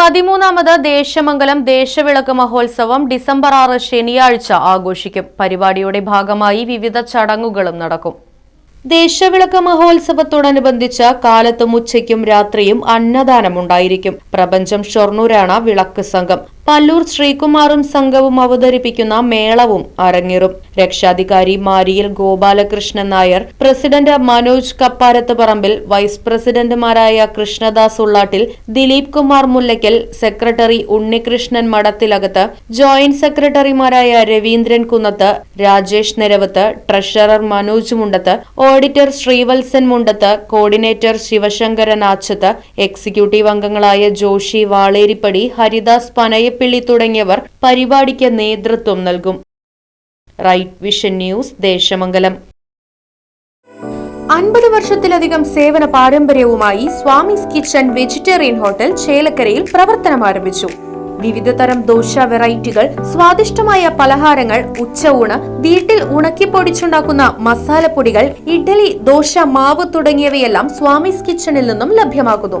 പതിമൂന്നാമത് ദേശമംഗലം ദേശവിളക്ക് മഹോത്സവം ഡിസംബർ ആറ് ശനിയാഴ്ച ആഘോഷിക്കും. പരിപാടിയുടെ ഭാഗമായി വിവിധ ചടങ്ങുകളും നടക്കും. ദേശവിളക്ക് മഹോത്സവത്തോടനുബന്ധിച്ച് കാലത്തും ഉച്ചയ്ക്കും രാത്രിയും അന്നദാനമുണ്ടായിരിക്കും. പ്രപഞ്ചം ഷൊർണൂരാണ് വിളക്ക് സംഘം. പല്ലൂർ ശ്രീകുമാറും സംഘവും അവതരിപ്പിക്കുന്ന മേളവും അരങ്ങേറും. രക്ഷാധികാരി മാരിയിൽ ഗോപാലകൃഷ്ണൻ നായർ പ്രസിഡന്റ് മനോജ് കപ്പാരത്ത് പറമ്പിൽ വൈസ് പ്രസിഡന്റുമാരായ കൃഷ്ണദാസ് ഉള്ളാട്ടിൽ ദിലീപ് കുമാർ മുല്ലയ്ക്കൽ സെക്രട്ടറി ഉണ്ണികൃഷ്ണൻ മടത്തിലകത്ത് ജോയിന്റ് സെക്രട്ടറിമാരായ Raveendran Kunnath Rajesh Niravath treasurer Manoj Mundath auditor Sreevalsan Mundath coordinator Sivasankaran Achath executive അംഗങ്ങളായ ജോഷി വാളേരിപ്പടി ഹരിദാസ് പനയപ്പിള്ളി തുടങ്ങിയവർ പരിപാടിക്ക് നേതൃത്വം നൽകും. Right vision news Desamangalam. അൻപത് വർഷത്തിലധികം സേവന പാരമ്പര്യവുമായി സ്വാമിസ് കിച്ചൺ വെജിറ്റേറിയൻ ഹോട്ടൽ ചേലക്കരയിൽ പ്രവർത്തനം ആരംഭിച്ചു. വിവിധ തരം ദോശ വെറൈറ്റികൾ സ്വാദിഷ്ടമായ പലഹാരങ്ങൾ ഉച്ചഊണ് വീട്ടിൽ ഉണക്കി ഉണക്കിപ്പൊടിച്ചുണ്ടാക്കുന്ന മസാലപ്പൊടികൾ ഇഡ്ഡലി ദോശ മാവ് തുടങ്ങിയവയെല്ലാം സ്വാമിസ് കിച്ചണിൽ നിന്നും ലഭ്യമാക്കുന്നു